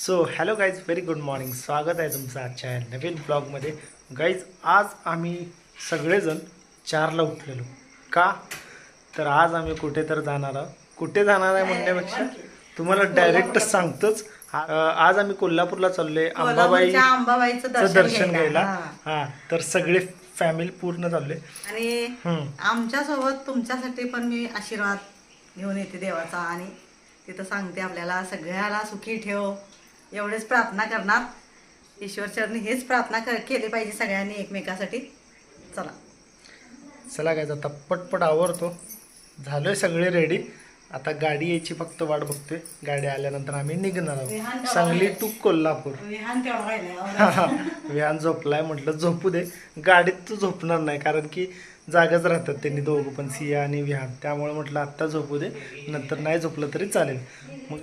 So hello guys very good morning स्वागत आहे तुमचं आजच्या नवीन ब्लॉगमध्ये गाईज आज आम्ही सगळेजण चारला उठलेलो. का? तर आज आम्ही कुठे तर जाणार आहोत. कुठे जाणार आहे म्हणण्यापेक्षा तुम्हाला डायरेक्ट सांगतोच. आज आम्ही कोल्हापूरला चाललोय. अंबाबाई अंबाबाईचं दर्शन घ्यायला. हा. तर सगळे फॅमिली पूर्ण चालले आणि हम्म. आमच्यासोबत तुमच्यासाठी पण मी आशीर्वाद घेऊन येते देवाचा आणि तिथं सांगते आपल्याला सगळ्याला सुखी ठेव. एवढेच प्रार्थना करणार. ईश्वर चरणी हेच प्रार्थना कर केली पाहिजे सगळ्यांनी एकमेकासाठी. चला. चला काय आता पटपट आवरतो. झालोय सगळे रेडी आता गाडी यायची फक्त वाट बघतोय. गाडी आल्यानंतर आम्ही निघणार आहोत. सांगली टू कोल्हापूर. विहान राहिलंय. विहान झोपलाय म्हटलं झोपू दे. गाडीत तू झोपणार नाही कारण की जागाच राहतात त्यांनी दोघं पण सिया आणि विहान. त्यामुळे म्हटलं आत्ता झोपू दे. नंतर नाही झोपलं तरी चालेल. मग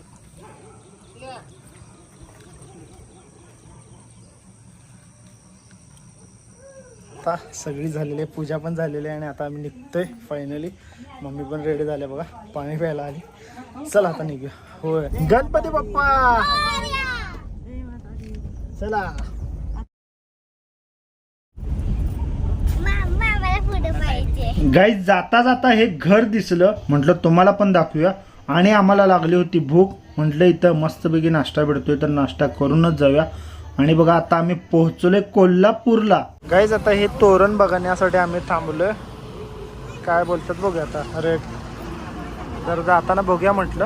आता सगळी झालेली आहे. पूजा पण झालेली आहे आणि आता आम्ही निघतोय फायनली मम्मी पण रेडी झाले बघा. पाणी प्यायला आली. चला आता निघूया. होय. गणपती बाप्पा! चला. गाईज जाता जाता हे घर दिसलं. म्हटलं तुम्हाला पण दाखवूया. आणि आम्हाला लागली होती भूक. म्हटलं इथं मस्तपैकी नाश्ता भेटतोय तर नाश्ता करूनच जाऊया. आणि बघा आता आम्ही पोहोचलोय कोल्हापूरला. गाईज आता हे तोरण बघण्यासाठी आम्ही थांबलोय. काय बोलतात बघूया आता रेट. तर जाताना बघूया म्हटलं?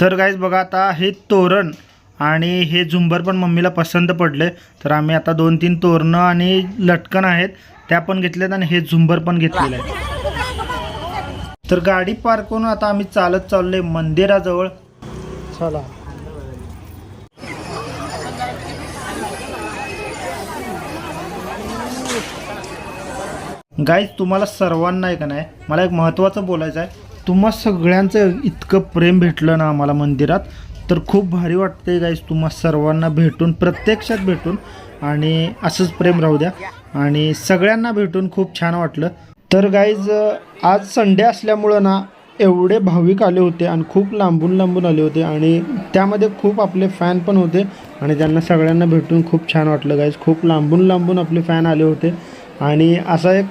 तर गाईज बघा आता हे तोरण आणि हे झुंबर पण मम्मीला पसंत पडले तर आम्ही आता दोन तीन तोरणं आणि लटकन आहेत त्या पण घेतल्यात आणि हे झुंबर पण घेतलेलं आहे. तर गाडी पार्क करून आता आम्ही चालत चाललोय मंदिराजवळ. चला. गाईज तुम्हाला सर्वांना आहे का नाही मला एक महत्त्वाचं बोलायचं आहे. तुम्हा सगळ्यांचं इतकं प्रेम भेटलं ना आम्हाला मंदिरात तर खूप भारी वाटते गाईज तुम्हा सर्वांना भेटून प्रत्यक्षात भेटून. आणि असंच प्रेम राहू द्या. आणि सगळ्यांना भेटून खूप छान वाटलं. तर गाईज आज संडे असल्यामुळं ना एवढे भाविक आले होते आणि खूप लांबून लांबून आले होते आणि त्यामध्ये खूप आपले फॅन पण होते आणि त्यांना सगळ्यांना भेटून खूप छान वाटलं गाईज खूप लांबून लांबून आपले फॅन आले होते. आणि असा एक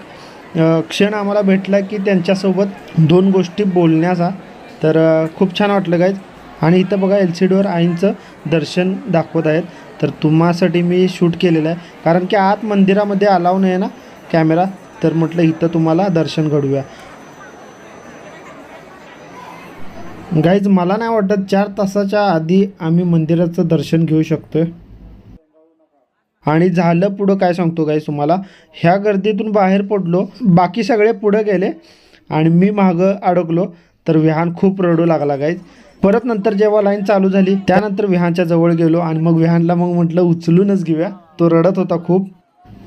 क्षण आम्हाला भेटला की त्यांच्यासोबत दोन गोष्टी बोलण्याचा. तर खूप छान वाटलं गाईज आणि इथं बघा एल सी डीवर आईंचं दर्शन दाखवत आहेत. तर तुम्हासाठी मी शूट केलेलं आहे. कारण की आत मंदिरामध्ये अलाव नाही ना कॅमेरा तर म्हटलं इथं तुम्हाला दर्शन घडूया गाईज मला नाही वाटत चार तासाच्या आधी आम्ही मंदिराचं दर्शन घेऊ शकतो आणि झालं पुढं काय सांगतो गाईज तुम्हाला? ह्या गर्दीतून बाहेर पडलो बाकी सगळे पुढं गेले आणि मी मागं अडकलो तर विहान खूप रडू लागला गाईज परत नंतर जेव्हा लाईन चालू झाली त्यानंतर विहानच्या जवळ गेलो आणि मग विहानला मग म्हटलं उचलूनच घेऊया. तो रडत होता खूप.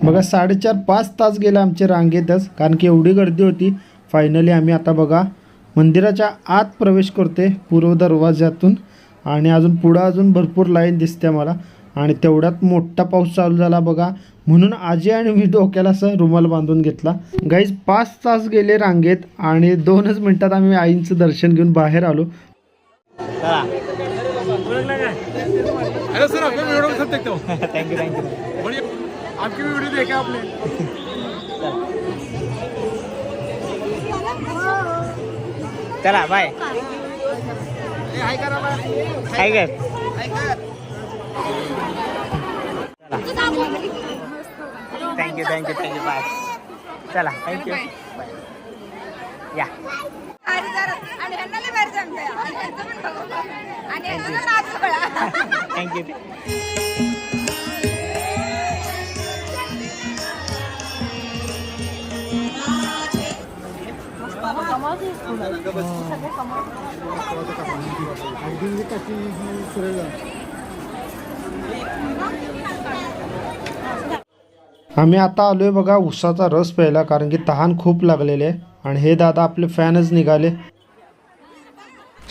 बघा साडेचार पाच तास गेले आमचे रांगेतच कारण की एवढी गर्दी होती. फायनली आम्ही आता बघा मंदिराच्या आत प्रवेश करते पूर्व दरवाज्यातून. आणि अजून पुढं अजून भरपूर लाईन दिसते मला आणि तेवढ्यात मोठा पाऊस चालू झाला बघा. म्हणून आजी आणि मी डोक्याला असं रुमाल बांधून घेतला. गाईज पाच तास गेले रांगेत आणि दोनच मिनिटात आम्ही आईंचं दर्शन घेऊन बाहेर आलो. हेलो सर आपका भी वीडियो देखा आपने चला बाय हाय करा बाय काय कर. Thank you thank you thank you bye चला थँक्यू या. आणि ह्यांचं आम्ही आता आलोय बघा उसाचा रस प्यायला कारण की तहान खूप लागलेले आहे. आणि हे दादा आपले फॅनच निघाले.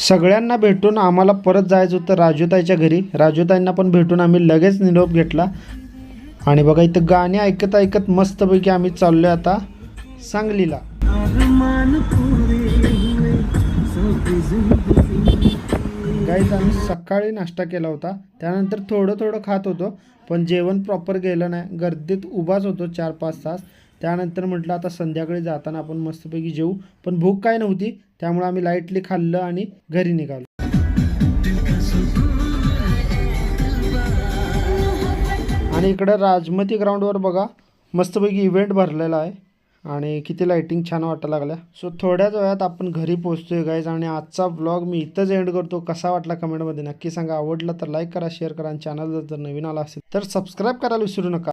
सगळ्यांना भेटून आम्हाला परत जायचं होतं राजूताईच्या घरी. राजूताईंना पण भेटून आम्ही लगेच निरोप घेतला. आणि बघा इथं गाणी ऐकत ऐकत मस्तपैकी आम्ही चाललोय आता. सांगलीला. गाईज आम्ही सकाळी नाश्ता केला होता. त्यानंतर थोडं थोडं खात होतो पण जेवण प्रॉपर गेलं नाही. गर्दीत उभाच होतो चार पाच तास. त्यानंतर म्हटलं आता संध्याकाळी जाताना आपण मस्तपैकी जेवू पण भूक काय नव्हती त्यामुळे आम्ही लाईटली खाल्लं आणि घरी निघालो. आणि इकडं राजमती ग्राउंडवर बघा मस्तपैकी इव्हेंट भरलेला आहे. आणि किती लाईटिंग छान वाटायला लागल्या. सो थोड्याच वेळात आपण घरी पोहोचतोय गाईज आणि आजचा ब्लॉग मी इथंच एंड करतो. कसा वाटला कमेंटमध्ये नक्की सांगा. आवडला तर लाईक करा शेअर करा आणि चॅनल जर नवीन आला असेल तर सबस्क्राईब करायला विसरू नका.